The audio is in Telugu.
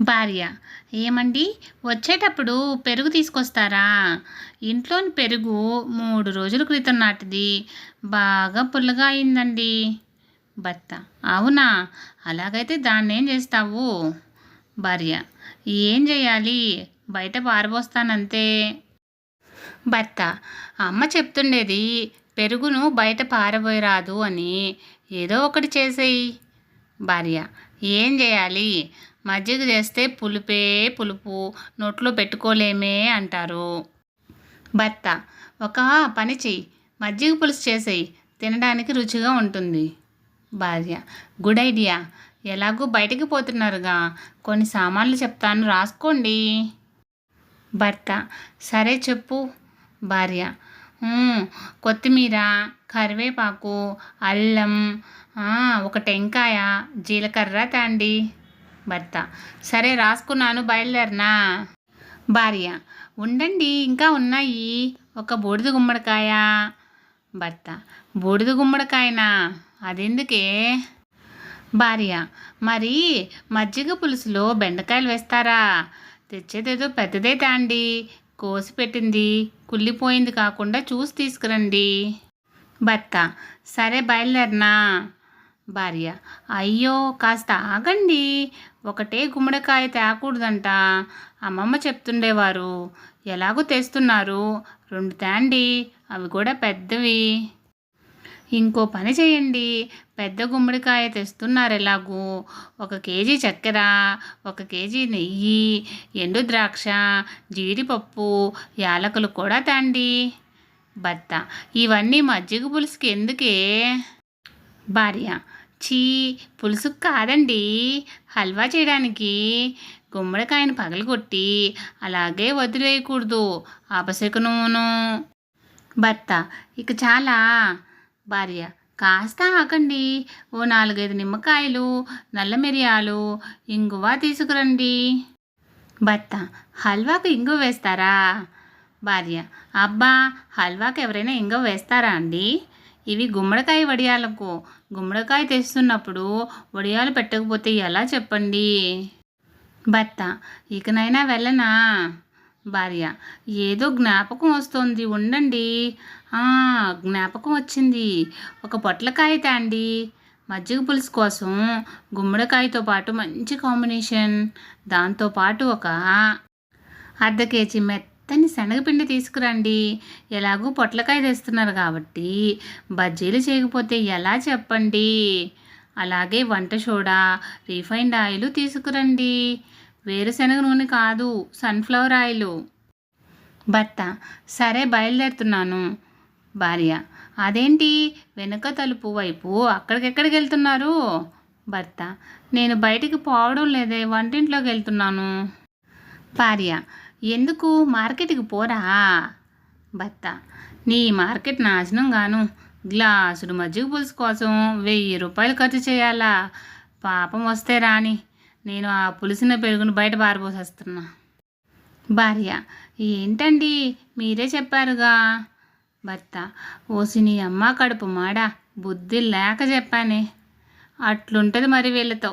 భార్య. ఏమండి? వచ్చేటప్పుడు పెరుగు తీసుకొస్తారా? ఇంట్లోని పెరుగు మూడు రోజుల క్రితం నాటిది. బాగా పుల్లగా అయిందండి. భర్త. అవునా? అలాగైతే దాన్ని ఏం చేస్తావు? భార్య. ఏం చేయాలి? బయట పారబోస్తానంతే. భర్త. అమ్మ చెప్తుండేది పెరుగును బయట పారబోయరాదు అని. ఏదో ఒకటి చేసేయి. భార్య. ఏం చేయాలి? మజ్జిగ చేస్తే పులుపే పులుపు నోట్లో పెట్టుకోలేమే అంటారు. భర్త ఒక పని చెయ్యి మజ్జిగ పులుసు చేసేయి తినడానికి రుచిగా ఉంటుంది. భార్య గుడ్ ఐడియా. ఎలాగూ బయటికి పోతున్నారుగా. కొన్ని సామాన్లు చెప్తాను రాసుకోండి. భర్త సరే చెప్పు. భార్య కొత్తిమీర కరివేపాకు అల్లం ఒక టెంకాయ జీలకర్ర తాండి. భర్త. సరే రాసుకున్నాను బయలుదేరినా? భార్య. ఉండండి ఇంకా ఉన్నాయి. ఒక బూడిద గుమ్మడికాయ. భర్త. బూడిద గుమ్మడికాయనా? అదెందుకే? భార్య. మరి మజ్జిగ పులుసులో బెండకాయలు వేస్తారా? తెచ్చేదేదో పెద్దదే తాండి. కోసి పెట్టింది. కుళ్ళిపోయింది కాకుండా చూసి తీసుకురండి. భర్త. సరే బయలుదేరినా? భార్య. అయ్యో కాస్త ఆగండి. ఒకటే గుమ్మడికాయ తేకూడదంట. అమ్మమ్మ చెప్తుండేవారు ఎలాగో తెస్తున్నారు? రెండు తేండి అవి కూడా పెద్దవి. ఇంకో పని చేయండి. పెద్ద గుమ్మడికాయ తెస్తున్నారు ఎలాగూ? ఒక కేజీ చక్కెర ఒక కేజీ నెయ్యి ఎండు ద్రాక్ష జీడిపప్పు యాలకులు కూడా తండి. భర్త ఇవన్నీ మజ్జిగ పులుసుకి ఎందుకే? భార్య చీ పులుసు కాదండి. హల్వా చేయడానికి గుమ్మడికాయను పగలగొట్టి అలాగే వదిలేయకూడదు. అపశకునమును భర్త ఇక చాలా. భార్య కాస్త ఆకండి ఓ నాలుగైదు నిమ్మకాయలు నల్ల మిరియాలు ఇంగువ తీసుకురండి. భర్త హల్వాకు ఇంగువ వేస్తారా? భార్య అబ్బా హల్వాకి ఎవరైనా ఇంగువ వేస్తారా అండి? ఇవి గుమ్మడికాయ వడియాలకు. గుమ్మడికాయ తెస్తున్నప్పుడు వడియాలు పెట్టకపోతే ఎలా చెప్పండి? భర్త ఇకనైనా వెళ్ళనా? భార్య ఏదో జ్ఞాపకం వస్తుంది ఉండండి. జ్ఞాపకం వచ్చింది. ఒక పొట్లకాయ తాండి. మజ్జిగ పులుసు కోసం గుమ్మడికాయతో పాటు మంచి కాంబినేషన్. దాంతోపాటు ఒక అర్ధ కేజీ మెత్త కానీ శనగపిండి తీసుకురండి. ఎలాగూ పొట్లకాయ తెస్తున్నారు కాబట్టి బజ్జీలు చేయకపోతే ఎలా చెప్పండి? అలాగే వంట సోడా రీఫైండ్ ఆయిల్ తీసుకురండి. వేరుశనగ నూనె కాదు సన్ఫ్లవర్ ఆయిల్. భర్త సరే బయలుదేరుతున్నాను. భార్య అదేంటి? వెనుక తలుపు వైపు అక్కడికెక్కడికి వెళ్తున్నారు? భర్త నేను బయటికి పోవడం లేదే వంటింట్లోకి వెళ్తున్నాను. భార్య ఎందుకు? మార్కెట్కి పోరా? భర్త. నీ మార్కెట్ నాశనం గాను. గ్లాసుడు మజ్జిగ పులుసు కోసం వెయ్యి రూపాయలు ఖర్చు చేయాలా? పాపం వస్తే రాని. నేను ఆ పులిసిన పెరుగును బయట పారిపోసేస్తున్నా భార్య ఏంటండి? మీరే చెప్పారుగా. భర్త ఓసి నీ అమ్మ కడుపు మాడ. బుద్ధి లేక చెప్పానే. అట్లుంటుంది మరి వీళ్ళతో.